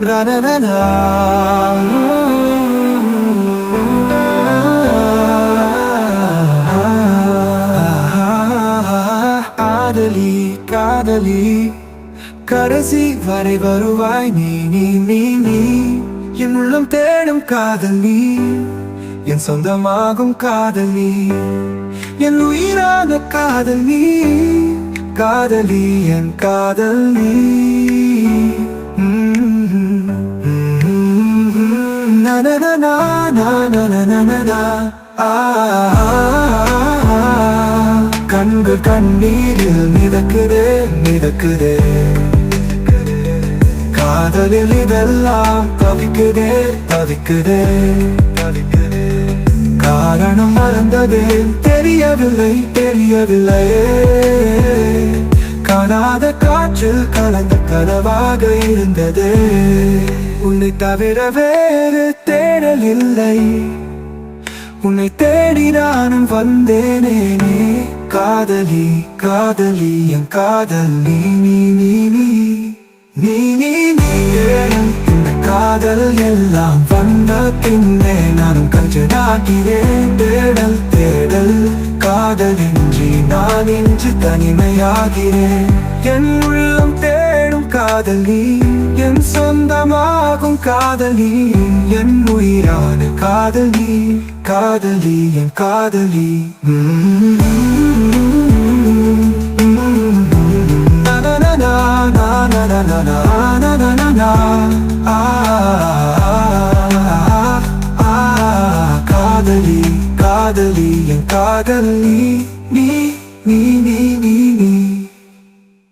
na na na na. காதலி காதலி. கரசி வரை வருவாய் நீ நீ நீ நீ. என் உள்ளம் தேடும் காதல். நீ என் சொந்தமாகும் காதல். நீ என் உயிரான காதல். நீ காதலி என் காதல். நீ நனனனா, நனனனனனா, ஆ, கண்கள் கண்ணீரில் மிதக்குதே மிதக்குதே காதலில் இதெல்லாம் தவிக்குதே தவிக்குதே தவிக்குதே காரணம் மறந்ததே தெரியவில்லை தெரியவில்லையே காணாத காற்று கலந்த கனவாக இருந்ததே உன்னை தவிர வேறு தேடல் இல்லை. உன்னை தேடி நானும் வந்தேனே காதலி காதலி என் காதல் நீ நீ நீ நீ நீ நீ நீ இந்த காதல் எல்லாம் வந்த பின்னே நானும் கஞ்சனாகிறேன். தேடல் தேடல் காதலின்றி நான் இன்று தனிமையாகிறேன். என் உள்ளம் தேடும் காதலி என் காதலி என் உயிரான காதலி காதலி என் காதலி. காதலி காதலி என் காதலி. நீ நீ நீ நீ